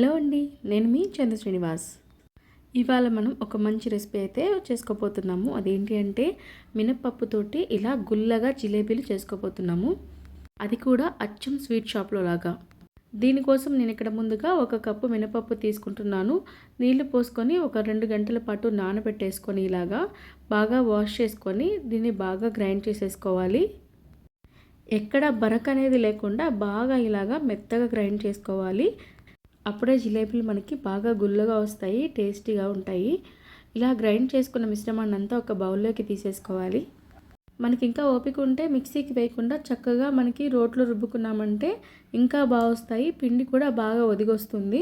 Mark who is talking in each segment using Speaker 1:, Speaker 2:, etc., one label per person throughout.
Speaker 1: Hello అండి నేను మీ చంద్ర శ్రీనివాస్. ఇవాళ మనం ఒక మంచి రెసిపీ అయితే చేసుకోబోతున్నాము. అదేంటి అంటే మినప్పప్పుతోటి ఇలా గుల్లగా జిలేబీలు చేసుకోబోతున్నాము. అది కూడా అచ్చం స్వీట్ షాప్లో లాగా. దీనికోసం నేను ఇక్కడ ముందుగా ఒక కప్పు మినపప్పు తీసుకుంటున్నాను. నీళ్ళు పోసుకొని ఒక రెండు గంటల పాటు నానబెట్టేసుకొని ఇలాగా బాగా వాష్ చేసుకొని దీన్ని బాగా గ్రైండ్ చేసేసుకోవాలి. ఎక్కడ బరక్ అనేది లేకుండా బాగా ఇలాగా మెత్తగా గ్రైండ్ చేసుకోవాలి. అప్పుడే జిలేబీలు మనకి బాగా గుల్లగా వస్తాయి టేస్టీగా ఉంటాయి. ఇలా గ్రైండ్ చేసుకున్న మిశ్రమాన్ని అంతా ఒక బౌల్లోకి తీసేసుకోవాలి. మనకి ఇంకా ఓపిక ఉంటే మిక్సీకి వేయకుండా చక్కగా మనకి రోట్లో రుబ్బుకున్నామంటే ఇంకా బాగా వస్తాయి. పిండి కూడా బాగా ఒదిగొస్తుంది.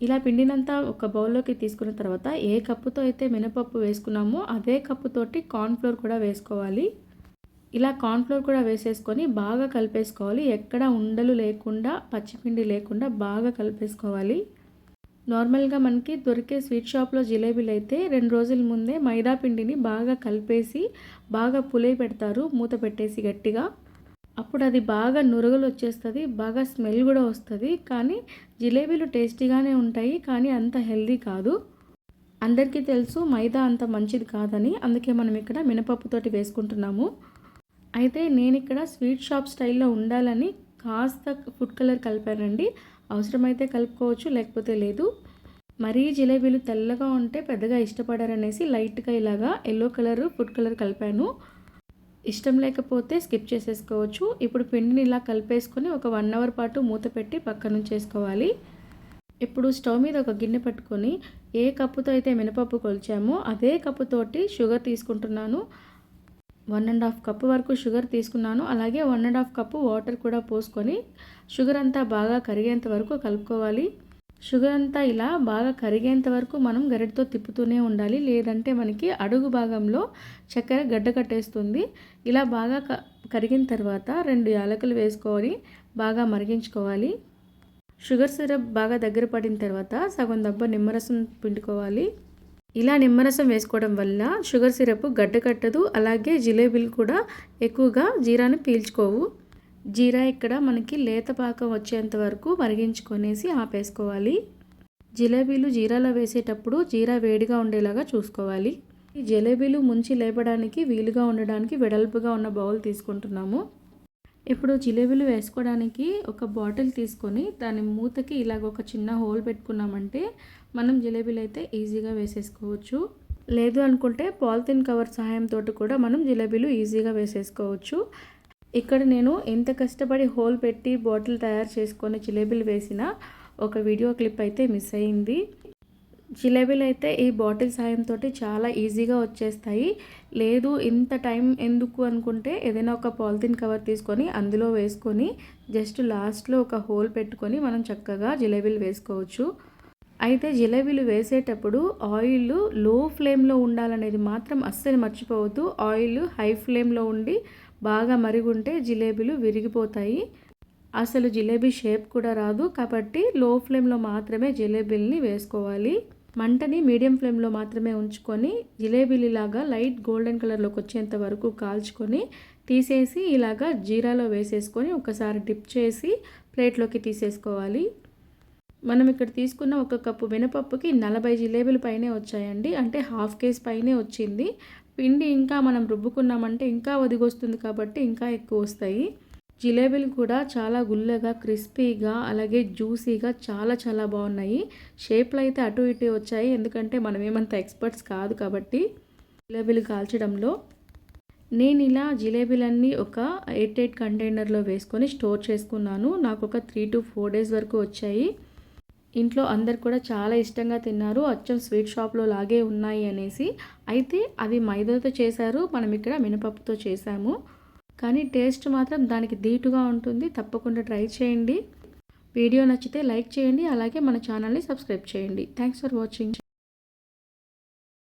Speaker 1: ఇలా పిండినంతా ఒక బౌల్లోకి తీసుకున్న తర్వాత ఏ కప్పుతో అయితే మినపప్పు వేసుకున్నామో అదే కప్పుతోటి కార్న్ఫ్లోర్ కూడా వేసుకోవాలి. ఇలా కార్న్ఫ్లోర్ కూడా వేసేసుకొని బాగా కలిపేసుకోవాలి. ఎక్కడ ఉండలు లేకుండా పచ్చిపిండి లేకుండా బాగా కలిపేసుకోవాలి. నార్మల్గా మనకి దొరికే స్వీట్ షాప్లో జిలేబీలు అయితే రెండు రోజుల ముందే మైదా పిండిని బాగా కలిపేసి బాగా పులే పెడతారు మూత పెట్టేసి గట్టిగా. అప్పుడు అది బాగా నురగలు వచ్చేస్తుంది బాగా స్మెల్ కూడా వస్తుంది. కానీ జిలేబీలు టేస్టీగానే ఉంటాయి కానీ అంత హెల్దీ కాదు. అందరికీ తెలుసు మైదా అంత మంచిది కాదని అందుకే మనం ఇక్కడ మినపప్పుతోటి వేసుకుంటున్నాము. అయితే నేను ఇక్కడ స్వీట్ షాప్ స్టైల్లో ఉండాలని కాస్త ఫుడ్ కలర్ కలిపానండి. అవసరమైతే కలుపుకోవచ్చు లేకపోతే లేదు. మరీ జిలేబీలు తెల్లగా ఉంటే పెద్దగా ఇష్టపడారనేసి లైట్గా ఇలాగా ఎల్లో కలర్ ఫుడ్ కలర్ కలిపాను. ఇష్టం లేకపోతే స్కిప్ చేసేసుకోవచ్చు. ఇప్పుడు పిండిని ఇలా కలిపేసుకొని ఒక వన్ అవర్ పాటు మూత పెట్టి పక్కన చేసుకోవాలి ఇప్పుడు స్టవ్ మీద ఒక గిన్నె పెట్టుకొని ఏ కప్పుతో అయితే మినపప్పు కొలిచామో అదే కప్పుతోటి షుగర్ తీసుకుంటున్నాను. వన్ అండ్ హాఫ్ కప్పు వరకు షుగర్ తీసుకున్నాను. అలాగే one and half cup water కూడా పోసుకొని షుగర్ అంతా బాగా కరిగేంత వరకు కలుపుకోవాలి. షుగర్ అంతా ఇలా బాగా కరిగేంత వరకు మనం గరిటతో తిప్పుతూనే ఉండాలి. లేదంటే మనకి అడుగు భాగంలో చక్కెర గడ్డ కట్టేస్తుంది. ఇలా బాగా కరిగిన తర్వాత రెండు యాలకులు వేసుకొని బాగా మరిగించుకోవాలి. షుగర్ సిరప్ బాగా దగ్గర పడిన తర్వాత సగం దెబ్బ నిమ్మరసం పిండుకోవాలి. ఇలా నిమ్మరసం వేసుకోవడం వల్ల షుగర్ సిరప్ గడ్డకట్టదు అలాగే జిలేబీలు కూడా ఎక్కువగా జీరాని పీల్చుకోవు. జీరా ఇక్కడ మనకి లేత పాకం వచ్చేంత వరకు మరిగించుకొనేసి ఆపేసుకోవాలి. జిలేబీలు జీరాలో వేసేటప్పుడు జీరా వేడిగా ఉండేలాగా చూసుకోవాలి. ఈ జిలేబీలు ముంచి లేపడానికి వీలుగా ఉండడానికి వెడల్పుగా ఉన్న బౌల్ తీసుకుంటున్నాము. ఇప్పుడు జిలేబీలు వేసుకోవడానికి ఒక బాటిల్ తీసుకొని దాని మూతకి ఇలాగ ఒక చిన్న హోల్ పెట్టుకున్నామంటే మనం జిలేబీలు అయితే ఈజీగా వేసేసుకోవచ్చు. లేదు అనుకుంటే పాలిథిన్ కవర్ సహాయంతో కూడా మనం జిలేబీలు ఈజీగా వేసేసుకోవచ్చు. ఇక్కడ నేను ఎంత కష్టపడి హోల్ పెట్టి బాటిల్ తయారు చేసుకొని జిలేబీలు వేసిన ఒక వీడియో క్లిప్ అయితే మిస్ అయింది. జిలేబీలు అయితే ఈ బాటిల్ సాయంతో చాలా ఈజీగా వచ్చేస్తాయి. లేదు ఇంత టైం ఎందుకు అనుకుంటే ఏదైనా ఒక పాలిథిన్ కవర్ తీసుకొని అందులో వేసుకొని జస్ట్ లాస్ట్లో ఒక హోల్ పెట్టుకొని మనం చక్కగా జిలేబీలు వేసుకోవచ్చు. అయితే జిలేబీలు వేసేటప్పుడు ఆయిల్లో ఫ్లేమ్లో ఉండాలనేది మాత్రం అస్సలు మర్చిపోవద్దు. ఆయిల్ హై ఫ్లేమ్లో ఉండి బాగా మరిగుంటే జిలేబీలు విరిగిపోతాయి. అసలు జిలేబీ షేప్ కూడా రాదు కాబట్టి లో ఫ్లేమ్లో మాత్రమే జిలేబీలని వేసుకోవాలి. మంటని మీడియం ఫ్లేమ్లో మాత్రమే ఉంచుకొని జిలేబీలాగా లైట్ గోల్డెన్ కలర్లోకి వచ్చేంత వరకు కాల్చుకొని తీసేసి ఇలాగా జీరాలో వేసేసుకొని ఒకసారి డిప్ చేసి ప్లేట్లోకి తీసేసుకోవాలి. మనం ఇక్కడ తీసుకున్న ఒక కప్పు మినపప్పుకి నలభై జిలేబీలు పైనే వచ్చాయండి. అంటే హాఫ్ కేజ్ పైనే వచ్చింది. పిండి ఇంకా మనం రుబ్బుకున్నామంటే ఇంకా ఒదిగొస్తుంది కాబట్టి ఇంకా ఎక్కువ వస్తాయి. జిలేబీలు కూడా చాలా గుల్లగా క్రిస్పీగా అలాగే జ్యూసీగా చాలా చాలా బాగున్నాయి. షేప్లు అయితే అటు ఇటు వచ్చాయి. ఎందుకంటే మనం ఏమంత ఎక్స్పర్ట్స్ కాదు కాబట్టి జిలేబీలు కాల్చడంలో. నేను ఇలా జిలేబీలన్నీ ఒక ఎయిట్ ఎయిట్ కంటైనర్లో వేసుకొని స్టోర్ చేసుకున్నాను. నాకు ఒక త్రీ టు ఫోర్ డేస్ వరకు వచ్చాయి. ఇంట్లో అందరు కూడా చాలా ఇష్టంగా తిన్నారు. అచ్చం స్వీట్ షాప్లో లాగే ఉన్నాయి అనేసి. అయితే అవి మైదాతో చేశారు. మనం ఇక్కడ మినపప్పుతో చేశాము. కానీ టేస్ట్ మాత్రం దానికి ధీటుగా ఉంటుంది. తప్పకుండా ట్రై చేయండి. వీడియో నచ్చితే లైక్ చేయండి. అలాగే మన ఛానల్ని సబ్స్క్రైబ్ చేయండి. Thanks for watching